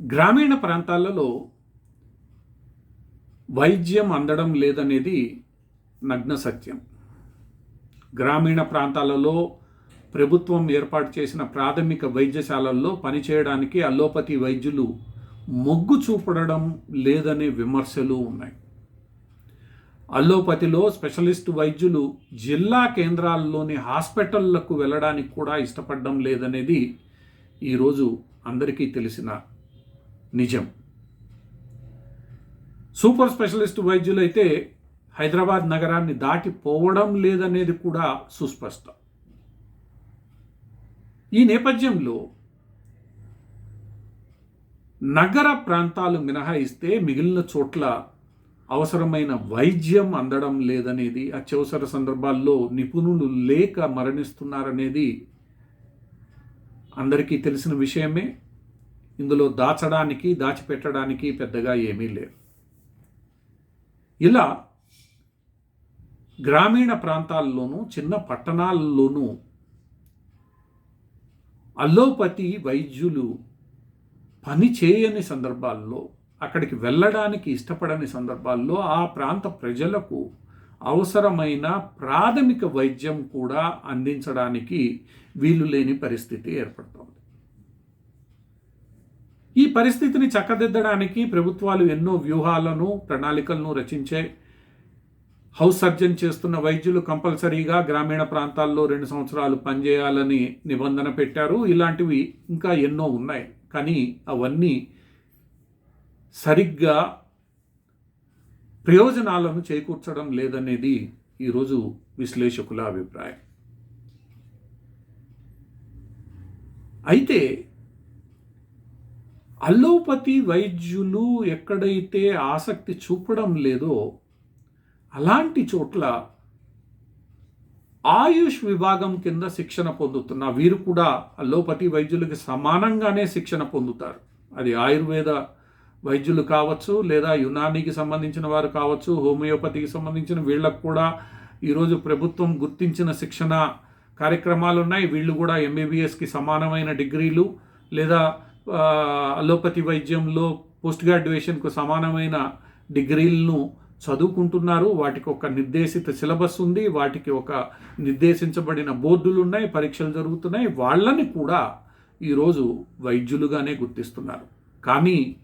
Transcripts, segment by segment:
గ్రామీణ ప్రాంతాలలో వైద్యం అందడం లేదనేది నగ్న సత్యం. గ్రామీణ ప్రాంతాలలో ప్రభుత్వం ఏర్పాటు చేసిన ప్రాథమిక వైద్యశాలల్లో పనిచేయడానికి అల్లోపతి వైద్యులు మొగ్గు చూపడడం లేదనే విమర్శలు ఉన్నాయి. అల్లోపతిలో స్పెషలిస్ట్ వైద్యులు జిల్లా కేంద్రాల్లోని హాస్పిటళ్ళకు వెళ్ళడానికి కూడా ఇష్టపడడం లేదనేది ఈరోజు అందరికీ తెలిసిన నిజం. సూపర్ స్పెషలిస్ట్ వైద్యులైతే హైదరాబాద్ నగరాన్ని దాటిపోవడం లేదనేది కూడా సుస్పష్టం. ఈ నేపథ్యంలో నగర ప్రాంతాలు మినహాయిస్తే మిగిలిన చోట్ల అవసరమైన వైద్యం అందడం లేదనేది అత్యవసర సందర్భాల్లో నిపుణులు లేక మరణిస్తున్నారనేది అందరికీ తెలిసిన విషయమే. ఇందులో దాచడానికి దాచిపెట్టడానికి పెద్దగా ఏమీ లేదు. ఇలా గ్రామీణ ప్రాంతాల్లోనూ చిన్న పట్టణాల్లోనూ అల్లోపతి వైద్యులు పని చేయని సందర్భాల్లో అక్కడికి వెళ్ళడానికి ఇష్టపడని సందర్భాల్లో ఆ ప్రాంత ప్రజలకు అవసరమైన ప్రాథమిక వైద్యం కూడా అందించడానికి వీలు లేని పరిస్థితి ఏర్పడుతోంది. ఈ పరిస్థితిని చక్కదిద్దడానికి ప్రభుత్వాలు ఎన్నో వ్యూహాలను ప్రణాళికలను రచించే హౌస్ సర్జన్ చేస్తున్న వైద్యులు కంపల్సరీగా గ్రామీణ ప్రాంతాల్లో రెండు సంవత్సరాలు పనిచేయాలని నిబంధన పెట్టారు. ఇలాంటివి ఇంకా ఎన్నో ఉన్నాయి. కానీ అవన్నీ సరిగ్గా ప్రయోజనాలను చేకూర్చడం లేదనేది ఈరోజు విశ్లేషకుల అభిప్రాయం. అయితే అల్లోపతి వైద్యులు ఎక్కడైతే ఆసక్తి చూపడం లేదో అలాంటి చోట్ల ఆయుష్ విభాగం కింద శిక్షణ పొందుతున్న వీరు కూడా అల్లోపతి వైద్యులకి సమానంగానే శిక్షణ పొందుతారు. అది ఆయుర్వేద వైద్యులు కావచ్చు లేదా యునానికి సంబంధించిన వారు కావచ్చు హోమియోపతికి సంబంధించిన వీళ్ళకు కూడా ఈరోజు ప్రభుత్వం గుర్తించిన శిక్షణ కార్యక్రమాలు ఉన్నాయి. వీళ్ళు కూడా ఎంబీబీఎస్కి సమానమైన డిగ్రీలు లేదా అలోపతి వైద్యంలో పోస్ట్ గ్రాడ్యుయేషన్కు సమానమైన డిగ్రీలను చదువుకుంటున్నారు. వాటికి ఒక నిర్దేశిత సిలబస్ ఉంది. వాటికి ఒక నిర్దేశించబడిన బోర్డులు ఉన్నాయి. పరీక్షలు జరుగుతున్నాయి. వాళ్ళని కూడా ఈరోజు వైద్యులుగానే గుర్తిస్తున్నారు. కానీ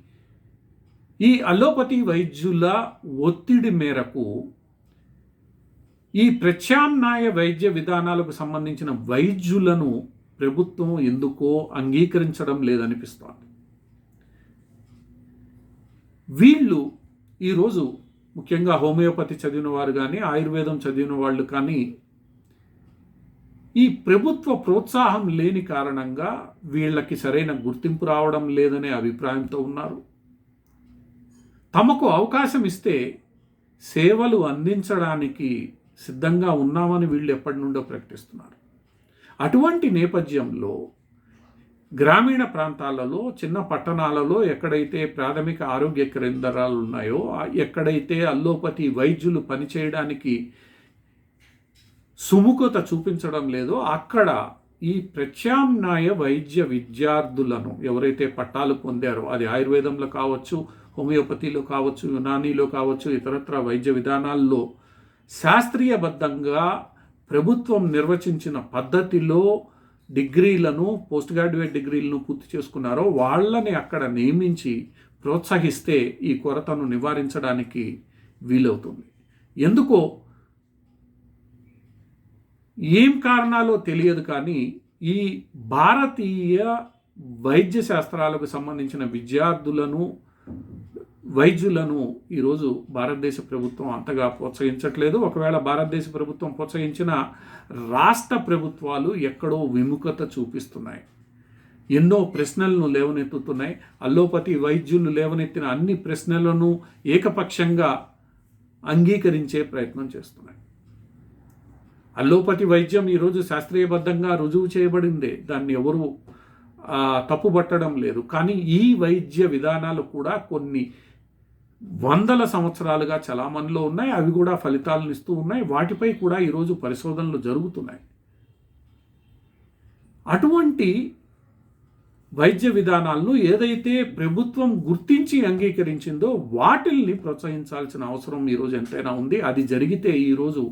ఈ అలోపతి వైద్యుల ఒత్తిడి మేరకు ఈ ప్రత్యామ్నాయ వైద్య విధానాలకు సంబంధించిన వైద్యులను ప్రభుత్వం ఎందుకో అంగీకరించడం లేదనిపిస్తోంది. వీళ్ళు ఈరోజు ముఖ్యంగా హోమియోపతి చదివిన వారు కానీ ఆయుర్వేదం చదివిన వాళ్ళు కానీ ఈ ప్రభుత్వ ప్రోత్సాహం లేని కారణంగా వీళ్ళకి సరైన గుర్తింపు రావడం లేదనే అభిప్రాయంతో ఉన్నారు. తమకు అవకాశం ఇస్తే సేవలు అందించడానికి సిద్ధంగా ఉన్నామని వీళ్ళు ఎప్పటి నుండో ప్రకటిస్తున్నారు. అటువంటి నేపథ్యంలో గ్రామీణ ప్రాంతాలలో చిన్న పట్టణాలలో ఎక్కడైతే ప్రాథమిక ఆరోగ్య కేంద్రాలు ఉన్నాయో ఎక్కడైతే అల్లోపతి వైద్యులు పనిచేయడానికి సుముఖత చూపించడం లేదో అక్కడ ఈ ప్రత్యామ్నాయ వైద్య విద్యార్థులను ఎవరైతే పట్టాలు పొందారో అది ఆయుర్వేదంలో కావచ్చు హోమియోపతిలో కావచ్చు యునానీలో కావచ్చు ఇతరత్ర వైద్య విధానాల్లో శాస్త్రీయబద్ధంగా ప్రభుత్వం నిర్వచించిన పద్ధతిలో డిగ్రీలను పోస్ట్ గ్రాడ్యుయేట్ డిగ్రీలను పూర్తి చేసుకున్నారో వాళ్ళని అక్కడ నియమించి ప్రోత్సహిస్తే ఈ కొరతను నివారించడానికి వీలవుతుంది. ఎందుకో ఏం కారణాలో తెలియదు కానీ ఈ భారతీయ వైద్య శాస్త్రాలకు సంబంధించిన విద్యార్థులను వైద్యులను ఈరోజు భారతదేశ ప్రభుత్వం అంతగా ప్రోత్సహించట్లేదు. ఒకవేళ భారతదేశ ప్రభుత్వం ప్రోత్సహించిన రాష్ట్ర ప్రభుత్వాలు ఎక్కడో విముఖత చూపిస్తున్నాయి. ఎన్నో ప్రశ్నలను లేవనెత్తుతున్నాయి. అల్లోపతి వైద్యులు లేవనెత్తిన అన్ని ప్రశ్నలను ఏకపక్షంగా అంగీకరించే ప్రయత్నం చేస్తున్నాయి. అల్లోపతి వైద్యం ఈరోజు శాస్త్రీయబద్ధంగా రుజువు చేయబడిందే. దాన్ని ఎవరు తప్పుబట్టడం లేదు. కానీ ఈ వైద్య విధానాలు కూడా కొన్ని వందల సంవత్సరాలుగా చలామణిలో ఉన్నాయి అవి కూడా ఫలితాలను ఇస్తూ ఉన్నాయి వాటిపై కూడా ఈరోజు పరిశోధనలు జరుగుతున్నాయి. అటువంటి వైద్య విధానాలను ఏదైతే ప్రభుత్వం గుర్తించి అంగీకరించిందో వాటిల్ని ప్రోత్సహించాల్సిన అవసరం ఈరోజు ఎంతైనా ఉంది. అది జరిగితే ఈరోజు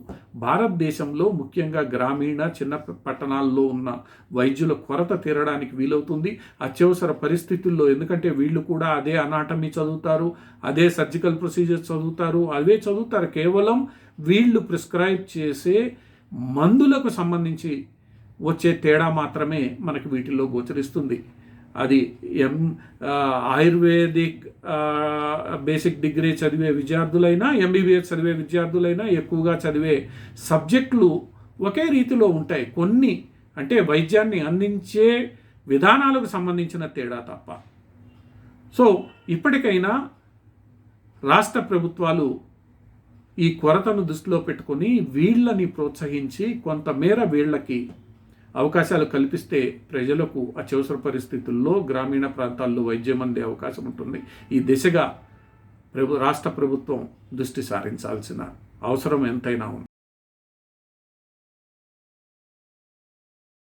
భారతదేశంలో ముఖ్యంగా గ్రామీణ చిన్న పట్టణాల్లో ఉన్న వైద్యుల కొరత తీరడానికి వీలవుతుంది. అత్యవసర పరిస్థితుల్లో ఎందుకంటే వీళ్ళు కూడా అదే అనాటమీ చదువుతారు అదే సర్జికల్ ప్రొసీజర్ చదువుతారు అవే చదువుతారు. కేవలం వీళ్ళు ప్రిస్క్రైబ్ చేసే మందులకు సంబంధించి వచ్చే తేడా మాత్రమే మనకు వీటిల్లో గోచరిస్తుంది. అది ఎం ఆయుర్వేదిక్ బేసిక్ డిగ్రీ చదివే విద్యార్థులైనా ఎంబీబీఎస్ చదివే విద్యార్థులైనా ఎక్కువగా చదివే సబ్జెక్టులు ఒకే రీతిలో ఉంటాయి. కొన్ని అంటే వైద్యాన్ని అందించే విధానాలకు సంబంధించిన తేడా తప్ప. సో ఇప్పటికైనా రాష్ట్ర ప్రభుత్వాలు ఈ కొరతను దృష్టిలో పెట్టుకొని వీళ్ళని ప్రోత్సహించి కొంతమేర వీళ్ళకి అవకాశాలు కల్పిస్తే ప్రజలకు అత్యవసర పరిస్థితుల్లో గ్రామీణ ప్రాంతాల్లో వైద్యం అందే అవకాశం ఉంటుంది. ఈ దిశగా ప్రభు రాష్ట్ర ప్రభుత్వం దృష్టి సారించాల్సిన అవసరం ఎంతైనా ఉంది.